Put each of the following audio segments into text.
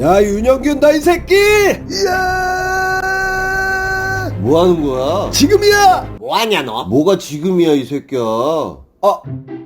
야 윤영균 나 이 새끼! 이야! 뭐 하는 거야? 지금이야! 뭐하냐 너? 뭐가 지금이야 이 새끼야? 아,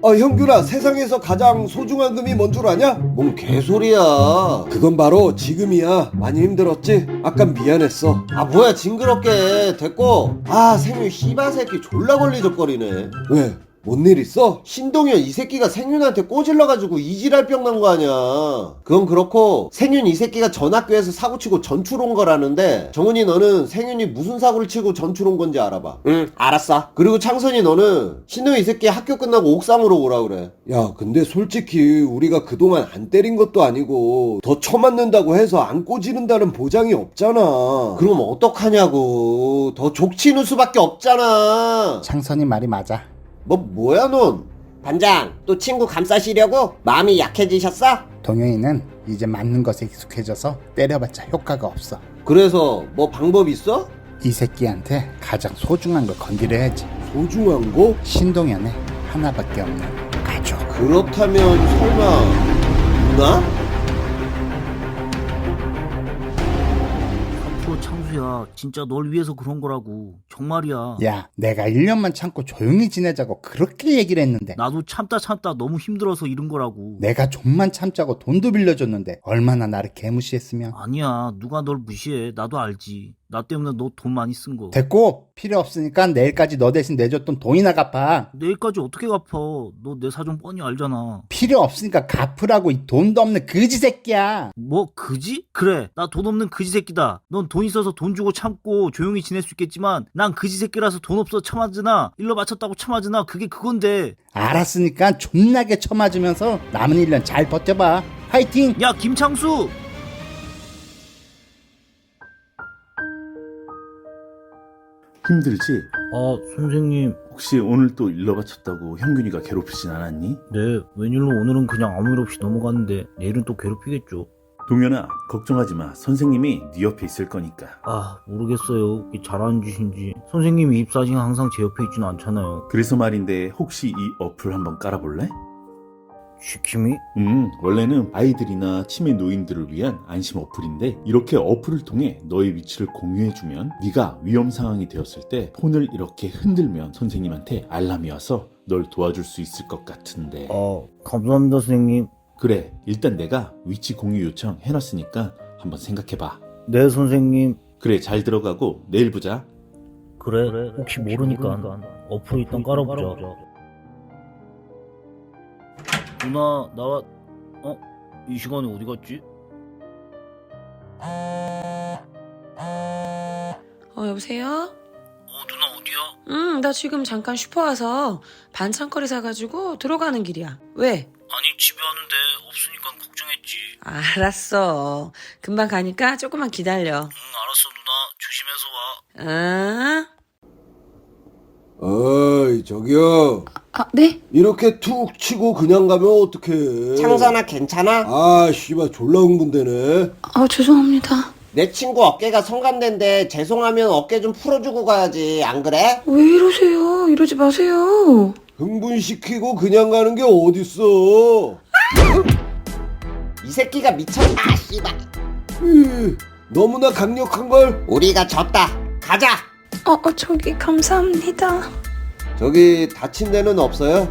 아 형균아 세상에서 가장 소중한 금이 뭔 줄 아냐? 뭔 개소리야? 그건 바로 지금이야. 많이 힘들었지? 아까 미안했어. 아 뭐야 징그럽게 됐고 아 생윤 씨발 새끼 졸라 걸리적거리네 왜? 뭔 일 있어? 신동현 이 새끼가 생윤한테 꼬질러가지고 이질랄병 난 거 아니야. 그건 그렇고 생윤 이 새끼가 전 학교에서 사고치고 전출 온 거라는데 정훈이 너는 생윤이 무슨 사고를 치고 전출 온 건지 알아봐. 응? 알았어. 그리고 창선이 너는 신동현 이 새끼 학교 끝나고 옥상으로 오라 그래. 야, 근데 솔직히 우리가 그동안 안 때린 것도 아니고 더 쳐맞는다고 해서 안 꼬지른다는 보장이 없잖아. 그럼 어떡하냐고. 더 족치는 수밖에 없잖아. 창선이 말이 맞아. 뭐 뭐야 넌 반장 또 친구 감싸시려고 마음이 약해지셨어? 동영이는 이제 맞는 것에 익숙해져서 때려봤자 효과가 없어. 그래서 뭐 방법 있어? 이 새끼한테 가장 소중한 걸 건드려야지. 소중한 거? 신동현의 하나밖에 없는 가족. 그렇다면 설마 누나? 앞으로 창수야 진짜 널 위해서 그런 거라고. 정말이야. 야, 내가 1년만 참고 조용히 지내자고 그렇게 얘기를 했는데. 나도 참다 참다 너무 힘들어서 이런 거라고. 내가 좀만 참자고 돈도 빌려줬는데 얼마나 나를 개무시했으면. 아니야 누가 널 무시해? 나도 알지. 나 때문에 너 돈 많이 쓴 거. 됐고 필요 없으니까 내일까지 너 대신 내줬던 돈이나 갚아. 내일까지 어떻게 갚아? 너 내 사정 뻔히 알잖아. 필요 없으니까 갚으라고 이 돈도 없는 그지 새끼야. 뭐 그지? 그래 나 돈 없는 그지 새끼다. 넌 돈 있어서 돈 주고 참고 조용히 지낼 수 있겠지만 난 그지 새끼라서 돈 없어 참아주나 일러 바쳤다고 참아주나 그게 그건데 알았으니까 존나게 쳐맞으면서 남은 1년 잘 버텨봐 화이팅 야 김창수 힘들지? 아 선생님 혹시 오늘 또 일러 바쳤다고 형균이가 괴롭히진 않았니? 네, 웬일로 오늘은 그냥 아무 일 없이 넘어갔는데 내일은 또 괴롭히겠죠. 동현아 걱정하지 마 선생님이 네 옆에 있을 거니까 아, 모르겠어요. 이게 잘하는 짓인지. 선생님이 입사시간 항상 제 옆에 있지는 않잖아요. 그래서 말인데 혹시 이 어플 한번 깔아볼래? 시킴이? 음 원래는 아이들이나 치매 노인들을 위한 안심 어플인데 이렇게 어플을 통해 너의 위치를 공유해주면 네가 위험 상황이 되었을 때 폰을 이렇게 흔들면 선생님한테 알람이 와서 널 도와줄 수 있을 것 같은데 아, 감사합니다, 선생님. 그래 일단 내가 위치 공유 요청 해놨으니까 한번 생각해봐 네, 선생님. 그래 잘 들어가고 내일 보자 그래, 혹시 모르니까 어플 일단 깔아보자. 누나, 나와, 어? 이 시간에 어디 갔지? 어, 여보세요? 어? 응, 나 지금 잠깐 슈퍼 와서 반찬거리 사가지고 들어가는 길이야. 왜? 아니, 집에 왔는데 없으니까 걱정했지. 알았어. 금방 가니까 조금만 기다려. 응, 알았어, 누나. 조심해서 와. 아? 어이 저기요. 아, 네? 이렇게 툭 치고 그냥 가면 어떡해. 창선아 괜찮아? 아 씨발 졸라 흥분되네. 아, 죄송합니다. 내 친구 어깨가 성감된데 죄송하면 어깨 좀 풀어주고 가야지 안 그래? 왜 이러세요? 이러지 마세요. 흥분시키고 그냥 가는 게 어딨어. 이 새끼가 미쳤다 씨발 이, 너무나 강력한 걸. 우리가 졌다 가자 어, 어, 저기, 감사합니다. 저기 다친 데는 없어요?